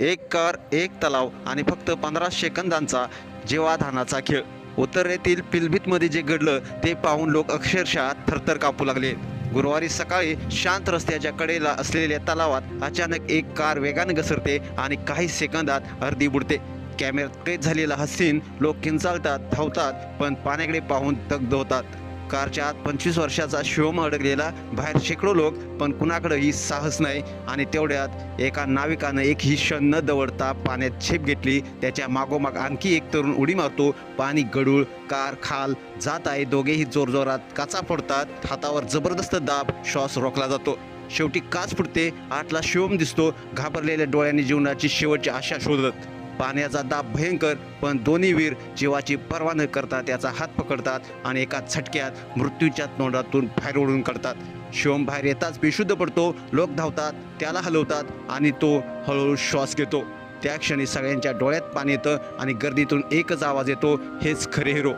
एक कार एक तलाव आणि फक्त पंधरा सेकंदांचा जीवाधानाचा खेळ. उत्तरेतील पिलभीतमध्ये जे घडलं ते पाहून लोक अक्षरशः थरथर कापू लागले. गुरुवारी सकाळी शांत रस्त्याच्या कडेला असलेल्या तलावात अचानक एक कार वेगाने घसरते आणि काही सेकंदात अर्धी बुडते. कॅमेऱ्यात कैद झालेला हसीन लोक किंचाळतात धावतात पण पाण्याकडे पाहून दग्ध होतात. कारच्या आत पंचवीस वर्षाचा शिवम अडकलेला बाहेर शेकडो लोक पण कुणाकडेही साहस नाही. आणि तेवढ्यात एका नाविकानं एक ही क्षण न दवडता पाण्यात छेप घेतली. त्याच्या मागोमाग आणखी एक तरुण उडी मारतो. पाणी गडूळ कार खाल जात आहे. दोघेही जोरजोरात काचा फोडतात. हातावर जबरदस्त दाब श्वास रोखला जातो. शेवटी काच फुटते. आतला शिवम दिसतो. घाबरलेल्या डोळ्यांनी जीवनाची शेवटची आशा शोधत. पाण्याचा दाब भयंकर पण दोन्ही वीर जीवाची पर्वा न करता त्याचा हात पकडतात आणि एका झटक्यात मृत्यूच्या तोंडातून बाहेर ओढून काढतात. शिवम बाहेर येताच बेशुद्ध पडतो लोक धावतात त्याला हलवतात आणि तो हळूहळू श्वास घेतो. त्या क्षणी सगळ्यांच्या डोळ्यात पाणी येतं आणि गर्दीतून एकच आवाज येतो हेच खरे हिरो.